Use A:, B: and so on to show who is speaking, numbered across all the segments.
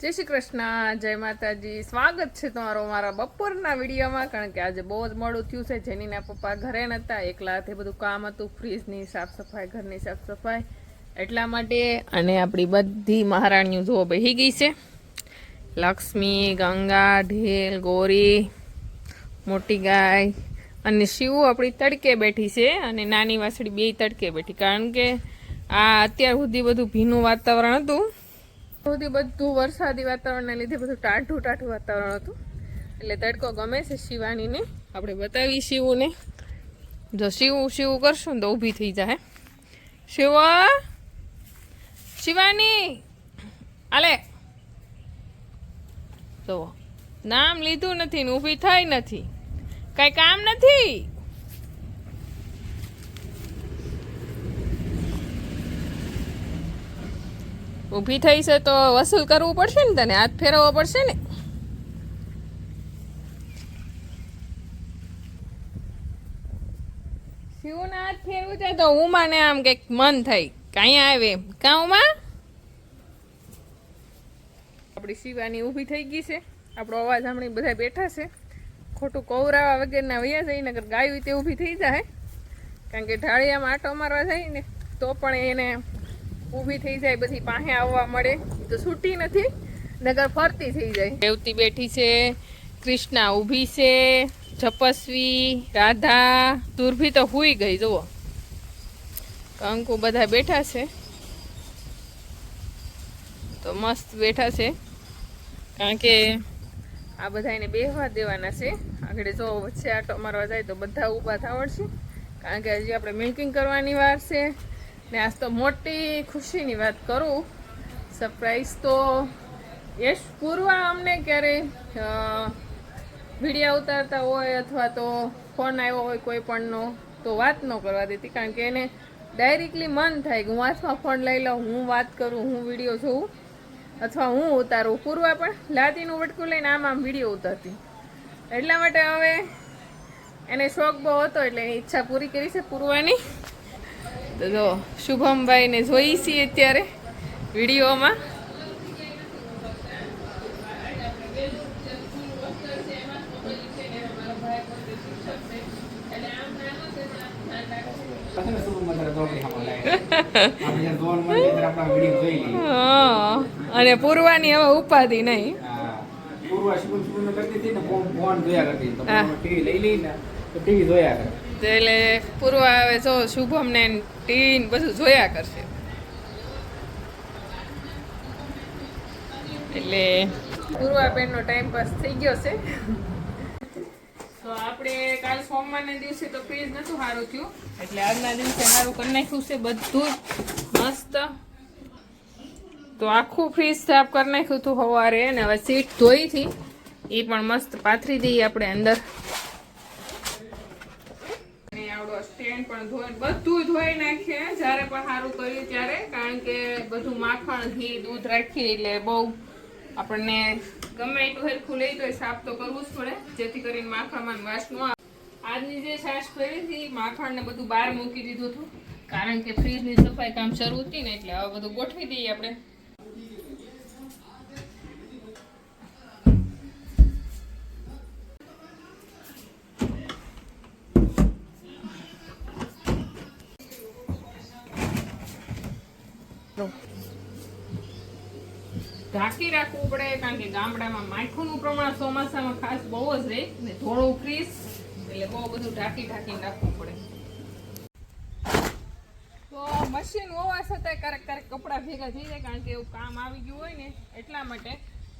A: જય શ્રી કૃષ્ણ, જય માતાજી. સ્વાગત છે તમારો મારા બપોરના વિડીયોમાં, કારણ કે આજે બહુ જ મોડું થયું છે. જેનીના પપ્પા ઘરે નહોતા એકલા હાથે બધું કામ હતું, ફ્રીજની સાફ સફાઈ ઘરની સાફ સફાઈ એટલા માટે અને આપણી બધી મહારાણીઓ જુઓ બહી ગઈ છે. લક્ષ્મી, ગંગા, ઢેલ, ગોરી, મોટી ગાય અને શિવ આપણી તડકે બેઠી છે અને નાની વાસળી બે તડકે બેઠી. કારણ કે આ અત્યાર સુધી બધું ભીનું વાતાવરણ હતું. સુધી બધું વરસાદી વાતાવરણને લીધે બધું ટાઢું ટાઢું વાતાવરણ હતું. એટલે તડકો ગમે છે શિવાનીને. આપણે બતાવી શિવને. જો શિવ શિવ કરશું ને તો ઊભી થઈ જાય શિવ, શિવાની, આલે. તો નામ લીધું નથી ને ઊભી થઈ નથી. કાંઈ કામ નથી? ઊભી થઈ છે તો વસૂલ કરવું પડશે ને તને? હાથ ફેરવવો પડશે ને? શિવને હાથ ફેરવું છે તો ઉમાને આમ કંઈક મન થઈ. કાંઈ આવે કાં ઉમા? આપણી શિવાની ઊભી થઈ ગઈ છે. આપણો અવાજ સાંભળી બધા બેઠા છે. ખોટું કૌરાવા વગેરેના વૈયા જાય નગર ગાયું તે ઊભી થઈ જાય. કારણ કે ઢાળિયામાં આટો મારવા જાય ને, તો પણ એને ઊભી થઈ જાય, બધી પાસે આવવા મળે. તો છૂટી નથી નગર ફરતી થઈ જાય. રેવતી બેઠી છે, કૃષ્ણા ઊભી છે જપસ્વી રાધા, દુર્ભી તો હુઈ ગઈ, જુઓ. કંકુ બધા બેઠા છે. તો મસ્ત બેઠા છે. કારણ કે આ બધા એને બેહવા દેવાના છે. આગળ જો વચ્ચે આટો મારવા જાય તો બધા ઊભા થાવડશે. કારણ કે હજી આપણે મિલ્કિંગ કરવાની વાર છે. ને આજ તો મોટી ખુશીની વાત કરું. સરપ્રાઈઝ તો યશ, પૂર્વા અમને ક્યારેય વિડીયા ઉતારતા હોય અથવા તો ફોન આવ્યો હોય કોઈ પણનો, તો વાત ન કરવા દેતી. કારણ કે એને ડાયરેક્ટલી મન થાય કે હું હાથમાં ફોન લઈ લઉં, હું વાત કરું, હું વીડિયો જોઉં, અથવા હું ઉતારું. પૂર્વા પણ લાદીનું વટકું લઈને આમ આમ વીડિયો ઉતારતી. એટલા માટે હવે એને શોખ બહુ હતો એટલે એની ઈચ્છા પૂરી કરી છે પૂરવાની. તો જો શુભમભાઈને જોઈ છીએ અત્યારે વિડીયોમાં. અને પૂર્વાની હવે ઉપાધિ નહીં.
B: પૂર્વા શુભમ શુભમ કરતી હતી ને ફોન જોયા કરતી ટીવી લઈ લઈને ટીવી જોયા કરે.
A: તો એટલે પૂર્વ હવે જો શુભમને ટીન બધું જોયા કરશે. એટલે પૂર્વાબેનનો ટાઈમ પાસ થઈ ગયો છે. તો આપણે કાલ સોમવારના દિવસે તો ફ્રીજ નતું સારું થયું. એટલે આજના દિવસે સારું કરી નાખ્યું છે બધું મસ્ત. તો આખું ફ્રીજ સાફ કરી નાખ્યું હતું સવારે અને હવે સીટ ધોઈ હતી. એ પણ મસ્ત પાથરી દઈએ આપણે અંદર. પણ ધોઈ બધું ધોઈ નાખીએ જ્યારે પણ સારું કર્યું ત્યારે, કારણ કે બધું માખણ, ઘી, દૂધ રાખીએ એટલે બહુ આપણને ગમે એટલું હરખું લઈ તો સાફ તો કરવું જ પડે, જેથી કરીને માખણમાં વાસ ન આવે. આજની જે સાસ કરી હતી માખણ ને બધું બહાર મૂકી દીધું હતું, કારણ કે ફ્રીજની સફાઈ કામ શરૂ હતી ને, એટલે હવે બધું ગોઠવી દઈએ આપણે. ઢાંકી રાખવું પડે, કારણ કે ગામડામાં માખણનું પ્રમાણ ચોમાસામાં ખાસ બહુ જ રહે ને થોડું ક્રીસ એટલે બહુ બધું ઢાંકી ઢાંકીને રાખવું પડે. તો મશીન હોવા છતાંય ક્યારેક ક્યારેક કપડાં ભેગા થઈ જાય, કારણ કે એવું કામ આવી ગયું હોય ને એટલા માટે.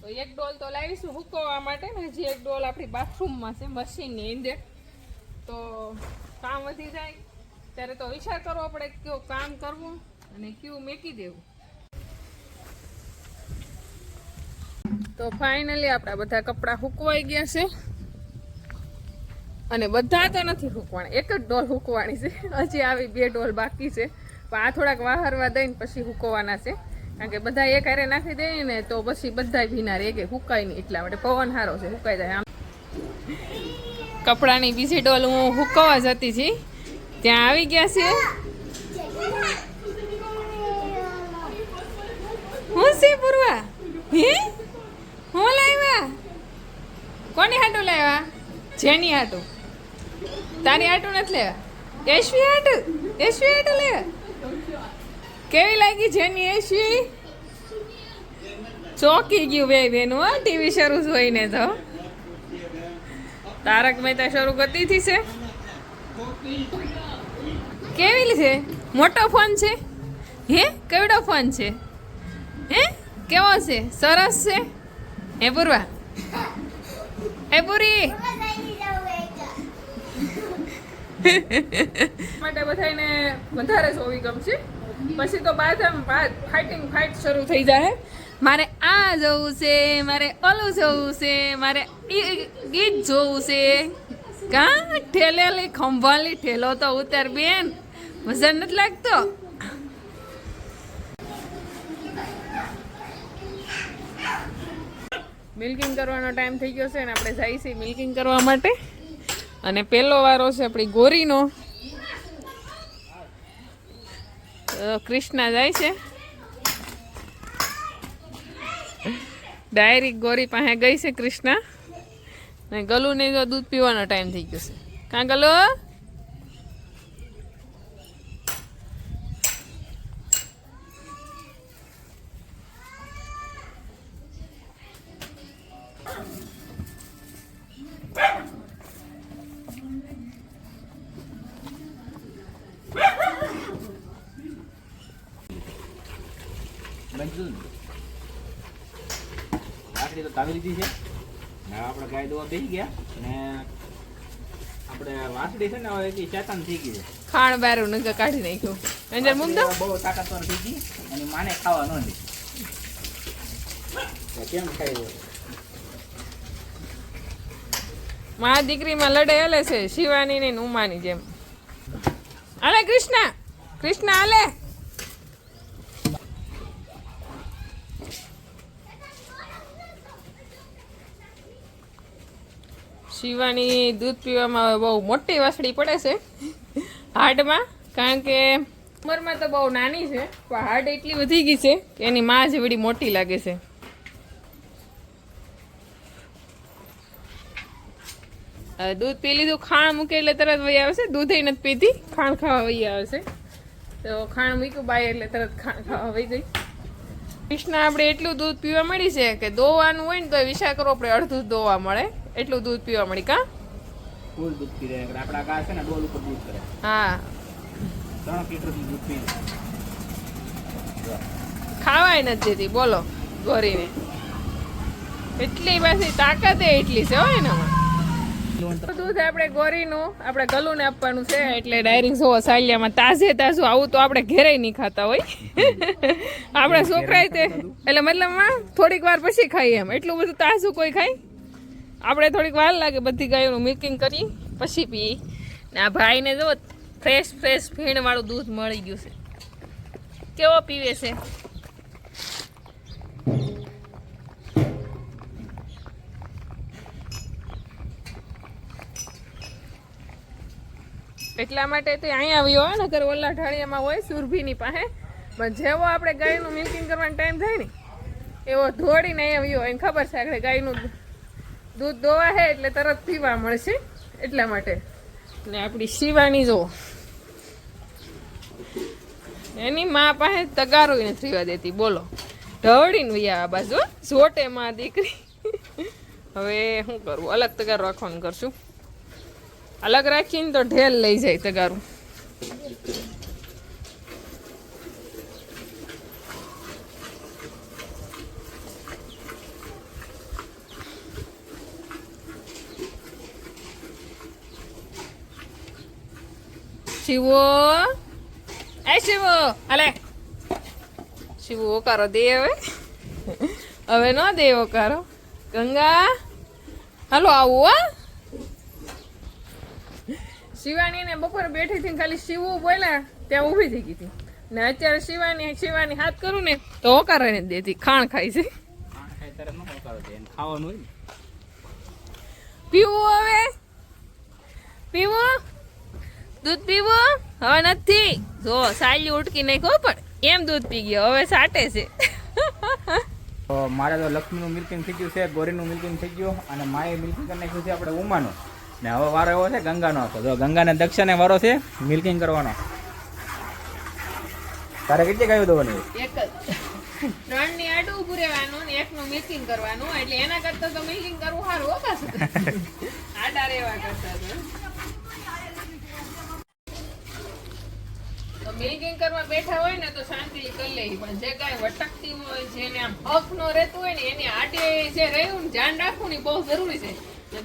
A: તો એક ડોલ તો લાવીશું હુકવવા માટે ને હજી એક ડોલ આપણી બાથરૂમમાં છે, મશીનની અંદર. તો કામ વધી જાય. ત્યારે તો વિચાર કરવો પડે કે કયું કામ કરવું અને કયું મેકી દેવું. તો ફાઇનલી આપણા બધા કપડાં હુકવાઈ ગયા છે. અને બધા તો નથી હુકવાના, એક જ ડોલ હુકવાની છે. હજી આવી બે ડોલ બાકી છે. પણ આ થોડાક વાહરવા દઈને પછી હૂકવાના છે. કારણ કે બધા એક હારે નાખી દઈએ ને તો પછી બધા ભીના રે કે હુકાય નહીં એટલા માટે. પવન સારો છે, હુકાઈ જાય આમ. કપડાની બીજી ડોલ હું હૂકવા જતી હતી. ત્યાં આવી ગયા છે. હું છે પૂર્વા? હે? જેની આટું? તારી આટું નથી લેવા. એશવી આટ? એશવી આટ લે કેવી લાગી જેની એશવી ચોકી ગયું બે બેનું હા, ટીવી શરૂ જોઈને તો. તારક મહેતા શરૂ કરતી હતી છે. કેવી છે? મોટો ફોન છે? હે? કેવડો ફોન છે? હે? કેવો છે? સરસ છે? હે પૂર્વા? હે પૂરી? માટે બધાને વધારે જોવી ગમશે. પછી તો બાદ ફાઇટિંગ ફાઇટ શરૂ થઈ જાય મારે આ જવું છે, મારે ઓલું જવું છે, મારે ગીત જોવું છે. કા? ઠેલેલી ખંભાલી ઠેલો તો ઉતર બેન. મજા નથી લાગતો? મિલ્કિંગ કરવાનો ટાઈમ થઈ ગયો છે અને આપણે જઈએ છીએ મિલ્કિંગ કરવા માટે. અને પહેલો વારો છે આપણી ગોરીનો. કૃષ્ણા જાય છે. ડાયરેક્ટ ગોરી પાસે ગઈ છે કૃષ્ણા. ને ગલુને જો દૂધ પીવાનો ટાઈમ થઈ ગયો છે. કાં ગલો?
B: બંધું તો તાવી લીધી છે. ને આપણે ગાય દોવા બેસી ગયા ને આપણે વાસડી છે ને હવે ચેતન થઈ ગઈ છે.
A: ખાણ બારું નગર કાઢી નાખ્યું. અંદર મૂક દો
B: બહુ તાકાતવર થઈ ગઈ અને માને ખાવા ન દે. કેમ ખાઈ
A: મા દીકરીમાં લડે હલે છે શિવાની ને ઉમાની જેમ. હાલે કૃષ્ણ! કૃષ્ણ હાલે! શિવાની દૂધ પીવામાં બહુ મોટી વાસળી પડે છે. હાર્ટમાં કારણ કે ઉંમરમાં તો બહુ નાની છે, પણ હાર્ટ એટલી વધી ગઈ છે કે એની માં જેવડી મોટી લાગે છે. દૂધ પી લીધું, ખાણ મૂકે એટલે તરત વહી આવશે દૂધ નથી પીતી, ખાણ ખાવા વહી આવશે તો ખાણ મૂક્યું બાય એટલે તરત ખાણ ખાવા વહી ગઈ. કૃષ્ણ આપણે એટલું દૂધ પીવા મળી છે કે દોવાનું હોય ને તો વિચાર કરો આપણે અડધું દોવા મળે. એટલું દૂધ પીવા મળી કા?
B: ફૂલ દૂધ પી રહ્યા આપણા ગા છે ને ડોલ ઉપર દૂધ કરે.
A: હા.
B: ત્રણ લીટર દૂધ પી
A: ખાવાય નથી દેતી બોલો ગોરીને. એટલી પાછી તાકાત એટલી છે હોય ને દૂધ આપણે ગોરીનું આપણે ગલુને આપવાનું છે એટલે ડાયરી જોવો સાલિયામાં તાજે તાજું આવું તો આપણે ઘેરે નહીં ખાતા હોય. આપણા છોકરાએ તે એટલે મતલબમાં થોડીક વાર પછી ખાઈએ એમ. એટલું બધું તાજું કોઈ ખાય? આપણે થોડીક વાર લાગે બધી ગાયોનું મિલ્કિંગ કરી પછી પી ને આ ભાઈને જો ફ્રેશ ફ્રેશ ફીણવાળું દૂધ મળી ગયું છે. કેવો પીવે છે? એટલા માટે તે અહીંયા આવ્યો હોય, નકર ઓલા ઢાળિયામાં હોય સુરભીની પાસે. પણ જેવો આપણે ગાયનું મિલ્કિંગ કરવાનો ટાઈમ થાય ને, એવો ધોળીને અહીંયા આવ્યો એને ખબર છે આપણે ગાયનું દૂધ દોવા છે એટલે તરત પીવા મળશે એટલા માટે. ને આપણી શિવાની જો, એની મા પાસે તગારું નથી રહેવા દેતી, બોલો. ઢવડીને વૈયા આ બાજુ. જોટે માં દીકરી. હવે શું કરવું અલગ તગાર રાખવાનું કરશું. અલગ રાખીને તો ઢેલ લઈ જાય તગારું. શિવો. એ શિવો, અલે. શિવો ઓકારો દે હવે હવે ન દે ઓકારો ગંગા. હાલો આવું હા. શિવાની ને બપોરે બેઠી હતી ખાલી શિવું બોલ્યા ત્યાં ઊભી થઈ ગઈ હતી. ને અત્યારે શિવાની શિવાની હાથ કરું ને તો ઓકારે ને દેતી ખાણ ખાય છે.
B: ખાણ ખાય ત્યારે ન હોકારો દે એને ખાવાનું
A: પીવું હવે? પીવું? દૂધ પીવું? હવે નથી. જો સાલી ઉટકી નાખો પણ એમ દૂધ પી ગયો હવે સાટે છે.
B: મારે તો લક્ષ્મીનું મિલ્કિંગ થઈ ગયું છે ગોરીનું મિલ્કિંગ થઈ ગયું અને માએ મિલ્કિંગ કરી નાખ્યું છે આપણે ઉમાનું. ને હવે વારો એવો છે ગંગાનો તો જો ગંગાને દક્ષિણે વારો છે મિલ્કિંગ કરવાનો. તારે કેટલી ગાયો દોવાની
A: એક જ. ની મિલ્કિંગ કરવાનું. એટલે એના કરતા તો મિલ્કિંગ કરવું બેઠા હોય ને તો શાંતિ કરી લે. પણ જે કાંઈ વટકતી હોય, જેને આમ હક નો રહેતું હોય ને, એની આટે જે રહ્યું ને, ધ્યાન રાખવું ને બહુ જરૂરી છે. તું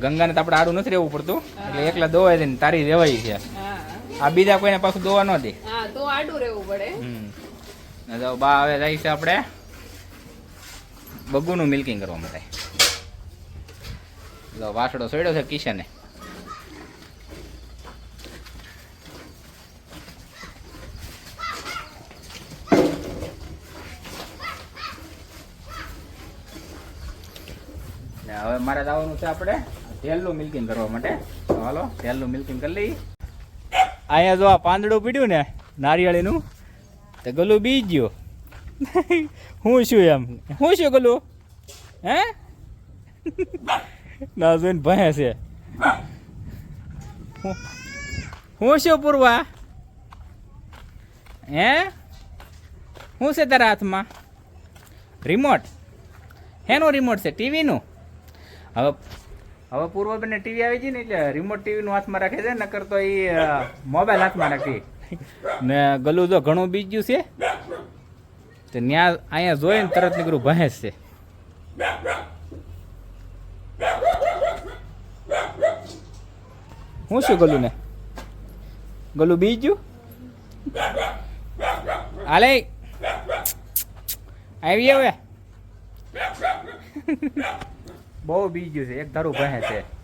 B: ગંગાને તો આપણે આડું નથી રહેવું પડતું. એટલે એકલા દોવાય દે ને તારી રેવાય છે. આ બીજા કોઈને પાછું દોવા ન દે.
A: તો આડું રહેવું પડે.
B: બા હવે જાય છે આપણે બગુનું મિલ્કિંગ કરવા માટે. વાસડો સોડ્યો છે કિશને. ને હવે મારે જવાનું છે આપણે તેલનું મિલ્કિંગ કરવા માટે. હાલો, તેલનું મિલ્કિંગ કરી લઈએ. અહીંયા જો આ પાંદડું પીડ્યું ને, નારિયેળીનું, તો ગલું બી ગયો. હું શું એમ. હું શું ગલું? હે? ના, જોઈને ભયા છે. હું- હું શું પૂરવા? હે? શું છે તારા હાથમાં? રિમોટ હેનું રિમોટ છે? ટીવીનું હવે હવે પૂર્વબેનને ટીવી આવી ગઈ ને એટલે રિમોટ ટીવીનું હાથમાં રાખે છે, નકર તો એ મોબાઈલ હાથમાં રાખી. ને ગલું તો ઘણું બીજ્યું છે, તો ત્યાં અહીંયા જોઈને તરત નીકળું ભેંસ છે. હું શું ગલું ને? ગલું બીજું હાલે. આવી હવે બહુ બીજું છે એક ધારું ભેંસ છે.